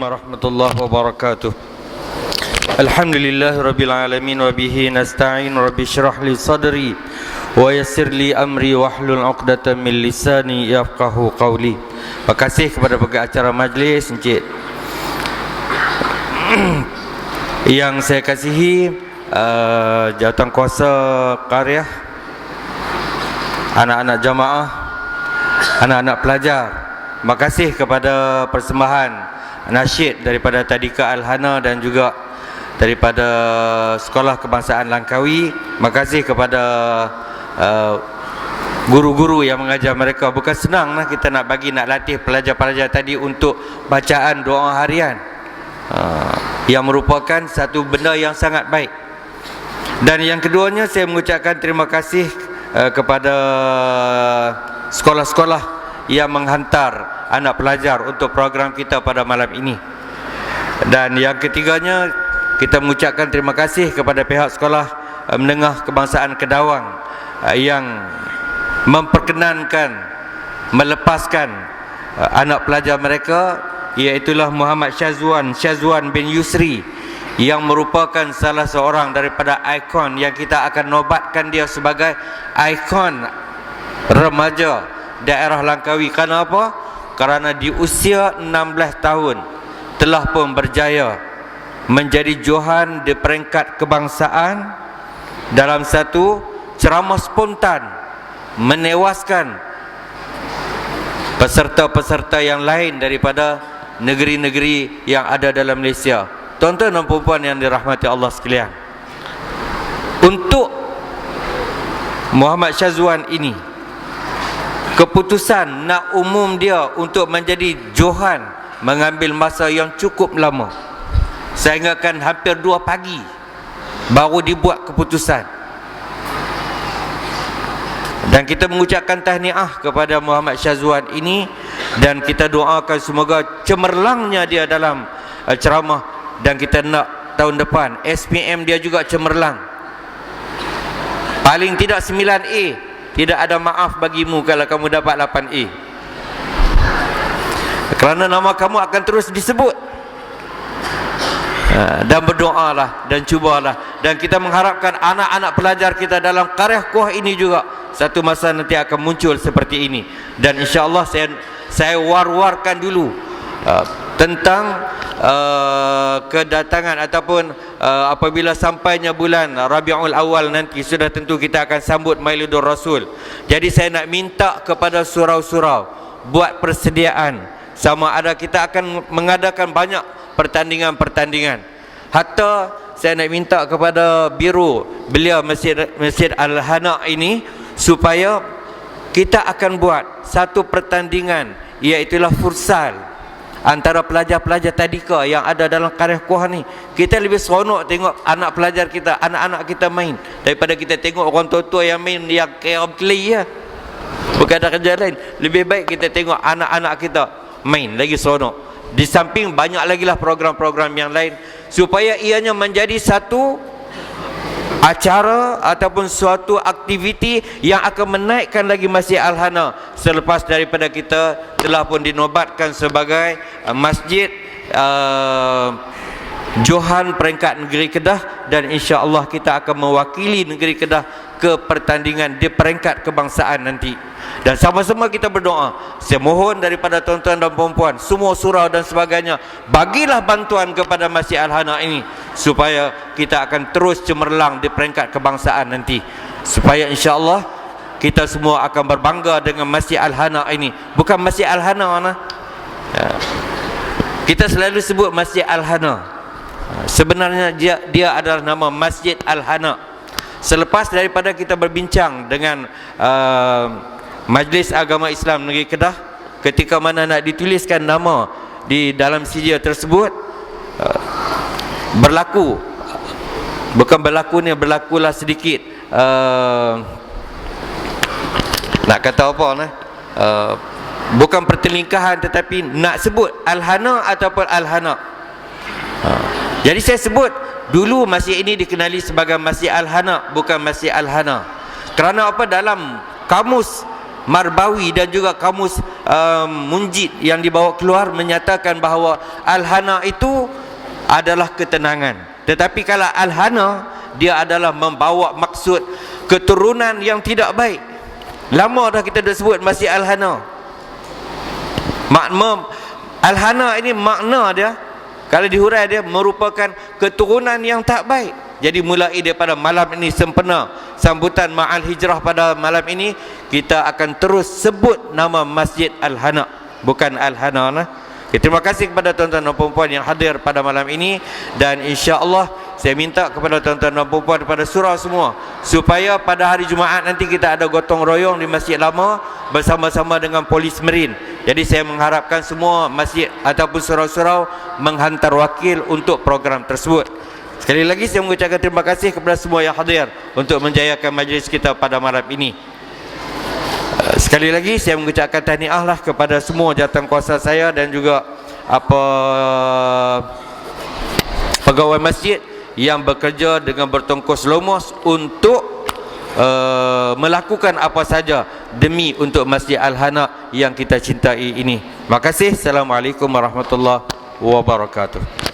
ورحمة الله وبركاته الحمد لله رب العالمين وبه نستعين رب اشرح لي صدري ويسر لي أمري واحلل عقدة من لساني يفقه قولي Terima kasih kepada pengacara majlis Encik Yang saya kasihi uh, Jawatan Kuasa Karya Anak-anak jamaah Anak-anak pelajar Terima kasih kepada persembahan Nasyid daripada Tadika Al-Hana dan juga Daripada Sekolah Kebangsaan Langkawi. Terima kasih kepada uh, guru-guru yang mengajar mereka. Bukan senang lah kita nak bagi nak latih pelajar-pelajar tadi untuk bacaan doa harian. Uh, yang merupakan satu benda yang sangat baik. Dan yang keduanya saya mengucapkan terima kasih uh, kepada sekolah-sekolah yang menghantar anak pelajar untuk program kita pada malam ini dan yang ketiganya kita mengucapkan terima kasih kepada pihak sekolah uh, menengah kebangsaan Kedawang uh, yang memperkenankan melepaskan uh, anak pelajar mereka iaitulah Muhammad Syazwan Syazwan bin Yusri yang merupakan salah seorang daripada ikon yang kita akan nobatkan dia sebagai ikon remaja daerah Langkawi kerana apa? Kerana di usia 16 tahun telah pun berjaya menjadi johan di peringkat kebangsaan dalam satu ceramah spontan menewaskan peserta-peserta yang lain daripada negeri-negeri yang ada dalam Malaysia. Tuan-tuan dan puan yang dirahmati Allah sekalian. Untuk Muhammad Syazwan ini keputusan nak umum dia untuk menjadi Johan mengambil masa yang cukup lama. Saya ingatkan hampir dua pagi baru dibuat keputusan. Dan kita mengucapkan tahniah kepada Muhammad Syazwan ini dan kita doakan semoga cemerlangnya dia dalam uh, ceramah dan kita nak tahun depan SPM dia juga cemerlang. Paling tidak 9A, tidak ada maaf bagimu kalau kamu dapat 8A. Kerana nama kamu akan terus disebut. Uh, dan berdoalah dan cubalah dan kita mengharapkan anak-anak pelajar kita dalam karya kuah ini juga satu masa nanti akan muncul seperti ini dan insyaallah saya saya war-warkan dulu uh, tentang uh, kedatangan ataupun uh, apabila sampainya bulan Rabiul Awal nanti sudah tentu kita akan sambut Mailudur Rasul. Jadi saya nak minta kepada surau-surau buat persediaan sama ada kita akan mengadakan banyak pertandingan-pertandingan. Hatta saya nak minta kepada biru beliau Masjid Masjid Al-Hana ini supaya kita akan buat satu pertandingan iaitu futsal antara pelajar-pelajar tadika yang ada dalam karya kuah ni kita lebih seronok tengok anak pelajar kita anak-anak kita main daripada kita tengok orang tua-tua yang main yang kerap keli ya. Bukan ada kerja lain. Lebih baik kita tengok anak-anak kita main lagi seronok. Di samping banyak lagi lah program-program yang lain supaya ianya menjadi satu acara ataupun suatu aktiviti yang akan menaikkan lagi Masjid Al-Hana selepas daripada kita telah pun dinobatkan sebagai uh, masjid uh, Johan peringkat negeri Kedah dan insya-Allah kita akan mewakili negeri Kedah ke pertandingan di peringkat kebangsaan nanti. Dan sama-sama kita berdoa. Saya mohon daripada tuan-tuan dan puan-puan, semua surau dan sebagainya, bagilah bantuan kepada Masjid Al-Hana ini supaya kita akan terus cemerlang di peringkat kebangsaan nanti. Supaya insya-Allah kita semua akan berbangga dengan Masjid Al-Hana ini. Bukan Masjid Al-Hana? Ya. Kita selalu sebut Masjid Al-Hana. Sebenarnya dia dia adalah nama Masjid Al-Hana. Selepas daripada kita berbincang dengan uh, Majlis Agama Islam Negeri Kedah ketika mana nak dituliskan nama di dalam sijil tersebut berlaku. Bukan berlaku ni berlakulah sedikit. Uh, nak kata apa ni uh, bukan pertelingkahan tetapi nak sebut Al-Hana ataupun Al-Hana. Uh, jadi saya sebut dulu masjid ini dikenali sebagai Masjid Al-Hana bukan Masjid Al-Hana. Kerana apa? Dalam kamus Marbawi dan juga kamus uh, Munjid yang dibawa keluar menyatakan bahawa Al-Hana itu adalah ketenangan. Tetapi kalau Al-Hana dia adalah membawa maksud keturunan yang tidak baik. Lama dah kita dah sebut Masjid Al-Hana. Makna Al-Hana ini makna dia kalau dihurai dia merupakan keturunan yang tak baik. Jadi mulai daripada malam ini sempena sambutan Ma'al Hijrah pada malam ini kita akan terus sebut nama Masjid Al-Hana bukan Al-Hana nah. Okay, terima kasih kepada tuan-tuan dan puan yang hadir pada malam ini dan insya-Allah saya minta kepada tuan-tuan dan puan kepada surau semua supaya pada hari Jumaat nanti kita ada gotong royong di Masjid Lama bersama-sama dengan polis merin. Jadi saya mengharapkan semua masjid ataupun surau-surau menghantar wakil untuk program tersebut. Sekali lagi saya mengucapkan terima kasih kepada semua yang hadir untuk menjayakan majlis kita pada malam ini. Eh, sekali lagi saya mengucapkan tahniah lah kepada semua jawatan kuasa saya dan juga apa pegawai masjid yang bekerja dengan bertongkos lomos untuk uh, melakukan apa saja demi untuk Masjid Al-Hana yang kita cintai ini. Terima kasih. Assalamualaikum warahmatullahi wabarakatuh.